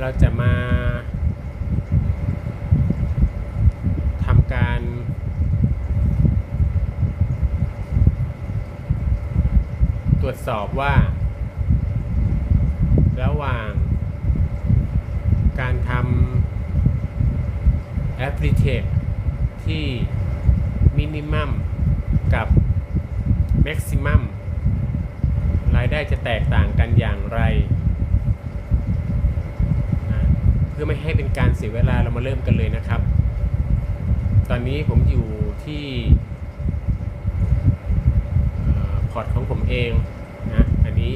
เราจะมาทำการตรวจสอบว่า ระหว่าง การทำแอปพลิเคชที่มินิมัมกับแม็กซิมัมรายได้จะแตกต่างกันอย่างไรอะเพื่อไม่ให้เป็นการเสียเวลาเรามาเริ่มกันเลยนะครับ ตอนนี้ผมอยู่ที่พอร์ตของผมเองนะอันนี้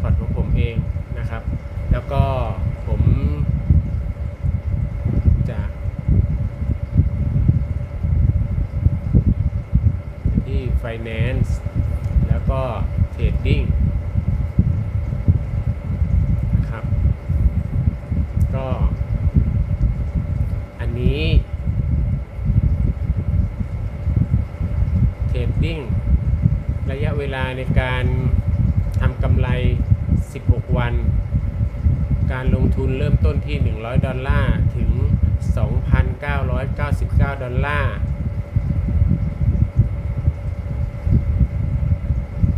พอร์ตของผมเองนะครับ แล้วก็ผมจะที่ Finance แล้วก็ Trading นะครับ ก็อันนี้ Trading ระยะเวลาในการทำกำไร 16 วัน การลงทุนเริ่มต้นที่ 100 ดอลลาร์ถึง 2,999 ดอลลาร์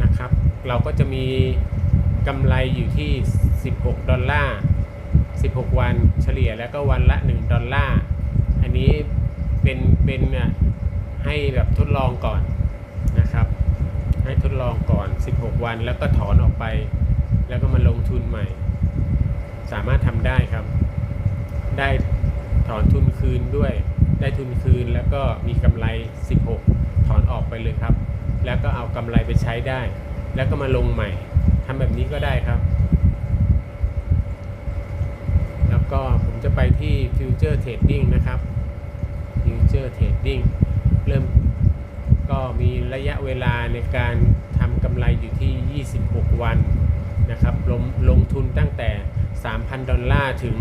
นะครับ เราก็จะมีกำไรอยู่ที่ 16 ดอลลาร์ 16 วันเฉลี่ยแล้วก็วันละ 1 ดอลลาร์ อันนี้เป็นเป็นอะให้แบบทดลองก่อนนะครับ ให้ทดลองก่อน 16 วันแล้วก็ถอนออกไป แล้วก็มาลงทุนใหม่ สามารถทำได้ครับ ได้ถอนทุนคืนด้วย ได้ทุนคืนแล้วก็มีกำไร 16 ถอนออกไปเลยครับ แล้วก็เอากำไรไปใช้ได้ แล้วก็มาลงใหม่ทำแบบนี้ก็ได้ครับ แล้วก็ผมจะไปที่ Future Trading นะครับ Future Trading เริ่มก็มีระยะเวลาในการทำกำไรอยู่ที่ 26 วันนะครับลงลงทุนตั้งแต่ 3,000 ดอลลาร์ถึง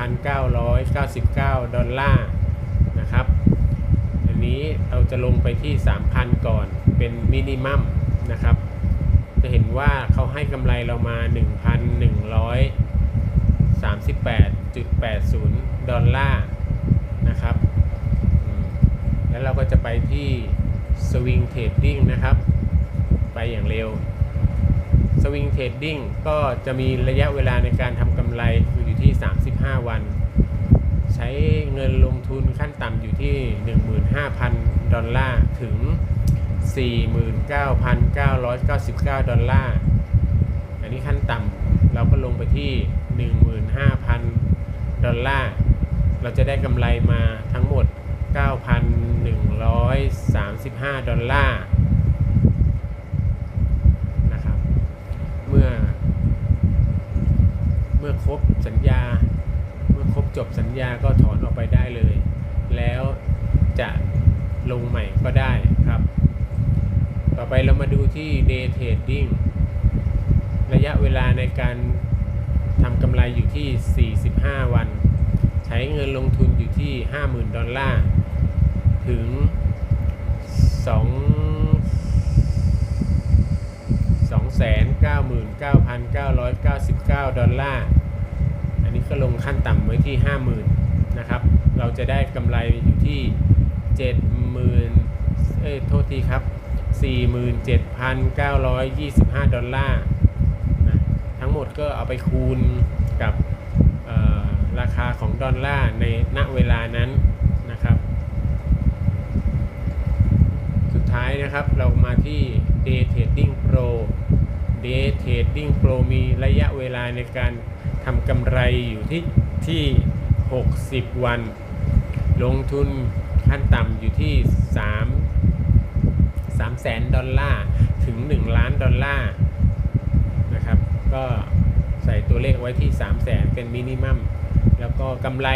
14,999 ดอลลาร์นะครับ อันนี้เราจะลงไปที่ 3,000 ก่อนเป็นมินิมัมนะครับ จะเห็นว่าเขาให้กำไรเรามา 1,138.80 ดอลลาร์นะครับ แล้วเราก็จะไปที่ Swing Trading นะครับ ไปอย่างเร็ว Swing Trading ก็จะมีระยะเวลาในการทำกำไรอยู่ที่ 35 วัน ใช้เงินลงทุนขั้นต่ำอยู่ที่ 15,000 ดอลลาร์ถึง 49,999 ดอลลาร์ อันนี้ขั้นต่ำเราก็ลงไปที่ 15,000 ดอลลาร์ เราจะได้กำไรมาทั้งหมด 9,135 ดอลลาร์นะครับ เมื่อ เมื่อครบสัญญา เมื่อครบจบ สัญญาก็ถอนออกไปได้เลย แล้วจะลงใหม่ก็ได้ครับ ต่อไปเรามาดูที่ Day Trading ระยะเวลาในการทำกำไรอยู่ที่ 45 วัน ใช้เงินลงทุนอยู่ที่ 50,000 ดอลลาร์ ถึง 2 299,999 ดอลลาร์ นนี้ก็ลงขั้นต่ำไว้ที่ 50,000นะครับ เราจะได้กำไรอยู่ที่ 70,000 เอ้ยโทษทีครับ 47,925 ดอลลาร์นะทั้งหมดก็เอาไปคูณกับราคาของดอลลาร์ในณเวลานั้นนะครับ สุดท้ายนะครับเรามาที่ Day Trading Pro Day Trading Pro มีระยะเวลาในการ ทำกำไรอยู่ที่ที่ 60 วัน ลงทุนขั้นต่ำอยู่ที่ 3 3แสนดอลลาร์ ถึง 1 ล้านดอลลาร์นะครับ ก็ใส่ตัวเลขไว้ที่ 3 แสนเป็นมินิมัม แล้วก็กำไร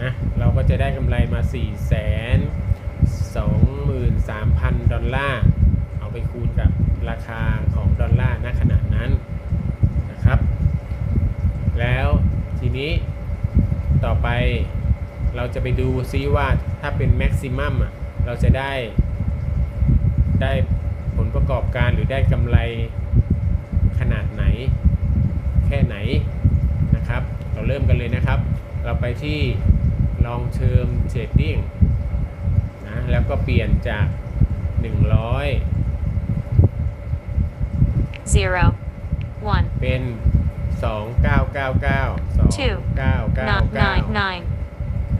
นะเราก็จะได้กำไรมา 4 แสน23,000 ดอลลาร์ จะไปดูซิว่าถ้าเป็นแม็กซิมัมอะเราจะได้ได้ผลประกอบการหรือได้กำไรขนาดไหน แค่ไหนนะครับ เราเริ่มกันเลยนะครับ เราไปที่ long term trading นะแล้วก็เปลี่ยนจาก 100 zero one เป็น 2 9 9 9 2 9 9 9 9 9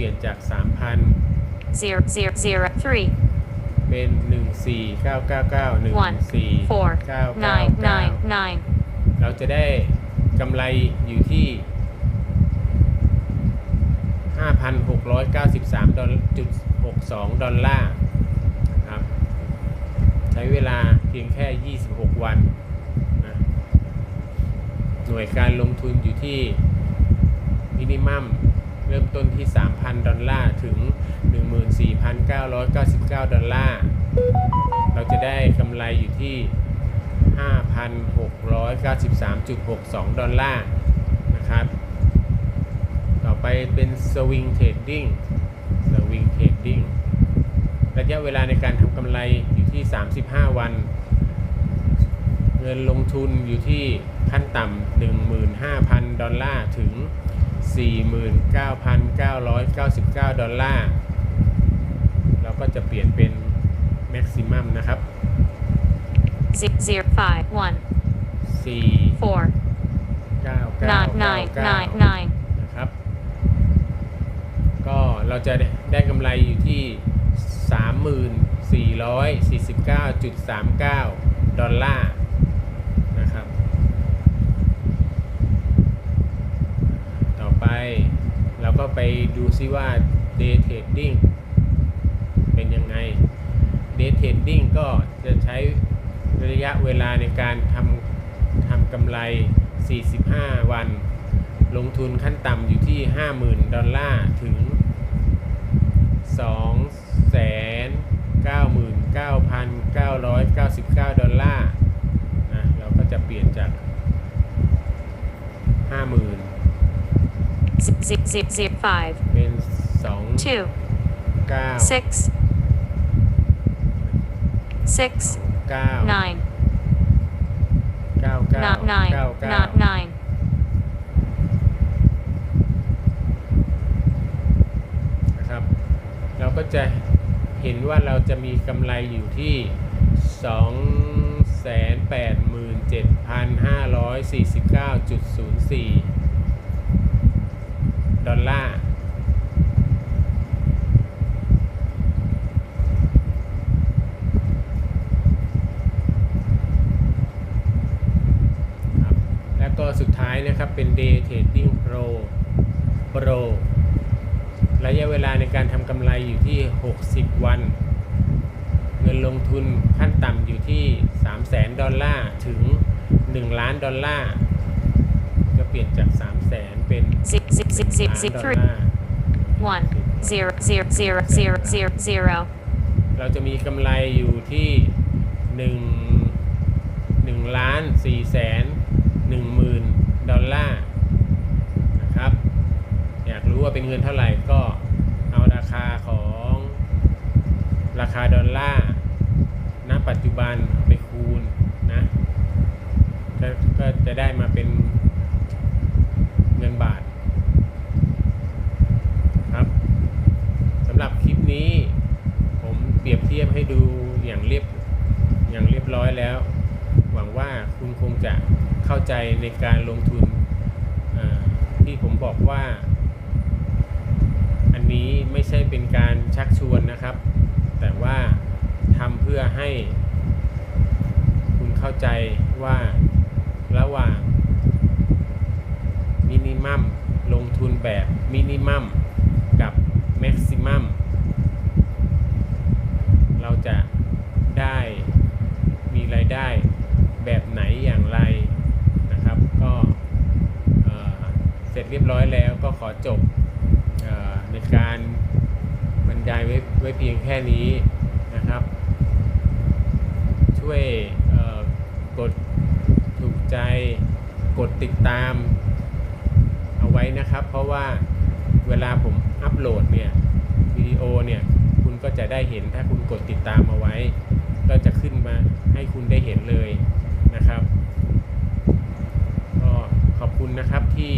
ปลี่ยนจาก 3,000 zero, zero, zero, three, เป็น 14999 one, four, nine, nine, 14999 nine, เราจะได้กำไรอยู่ที่ 5,693ดอลจุด62 ดอลลาร์ครับ ใช้เวลาเพียงแค่ 26 วันนะหน่วยการลงทุนอยู่ที่มินิมัม เริ่มต้นที่ 3,000 ดอลลาร์ถึง 14,999 ดอลลาร์ เราจะได้กำไรอยู่ที่ 5,693.62 ดอลลาร์นะครับ ต่อไปเป็น Swing Trading Swing Trading ระยะเวลาในการทำกำไรอยู่ที่ 35 วัน เงินลงทุนอยู่ที่ขั้นต่ำ15,000 ดอลลาร์ถึง 49,999 ดอลลาร์ เราก็จะเปลี่ยนเป็น Maximum นะครับ zero, zero, five, one, 4 four, 9 nine, nine, 9 nine, 9 nine, นะครับ ก็เราจะได้กำไรอยู่ที่ 3449.39 ดอลลาร์ นะครับ ต่อ ไป เราก็ไปดูซิว่า Day Trading เป็นยังไง Day Trading ก็จะใช้ระยะเวลาในการทำทำกำไร 45 วัน ลงทุนขั้นต่ำอยู่ที่ 50,000 ดอลลาร์ถึง 299,999 ดอลลาร์นะเราก็จะเปลี่ยนจาก 50,000 zero, zero, zero, zero, five, เป็น2 two, 9 six, six, 9 nine, 9 9 nine, nine, 9 nine, 9 nine, นะครับ เราก็จะเห็นว่าเราจะมีกำไรอยู่ที่287,549.04ดอลลาร์ครับ ดอลล่าแล้วก็สุดท้ายนะครับเป็น Day Trading Pro Pro ระยะเวลาในการทำกำไรอยู่ที่ 60 วัน เงินลงทุนขั้นต่ำอยู่ที่ 300,000 ดอลลาร์ ถึง 1 ล้านดอลลาร์ เปลี่ยนจาก300,000เป็น zero, zero, zero, 1 zero, ล้าน zero, ดอล three, ลาร์ one, zero, zero, zero, zero, zero, zero, เราจะมีกำไรอยู่ที่1 1ล้าน4แสน1หมื่นดอลลาร์นะครับ อยากรู้ว่าเป็นเงินเท่าไหร่ก็เอาราคาของราคาดอลลาร์ณปัจจุบันไปคูณนะก็ก็จะได้มาเป็น เงินบาทครับสำหรับคลิปนี้ ผมเปรียบเทียบให้ดูอย่างเรียบอย่างเรียบร้อยแล้ว หวังว่าคุณคงจะเข้าใจในการลงทุนที่ผมบอกว่า อันนี้ไม่ใช่เป็นการชักชวนนะครับ แต่ว่าทำเพื่อให้ คุณเข้าใจว่าระหว่างมินิมัมลงทุน แบบมินิมัมกับแม็กซิมัมเราจะได้มีรายได้แบบไหนอย่างไรนะครับ ก็เสร็จเรียบร้อยแล้วก็ขอจบอในการบรรยายไว้ไวเพียงแค่นี้นะครับ ช่วยกดถูกใจกดติดตาม ไว้นะครับ เพราะว่าเวลาผมอัปโหลดเนี่ยวิดีโอเนี่ยคุณก็จะได้เห็นถ้าคุณกดติดตามเอาไว้ ก็จะขึ้นมาให้คุณได้เห็นเลยนะครับก็ขอบคุณนะครับที่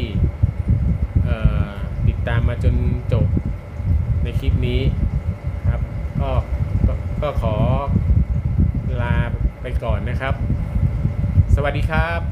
ติดตามมาจนจบในคลิปนี้ครับก็ก็ก็ขอลาไปก่อนนะครับ สวัสดีครับ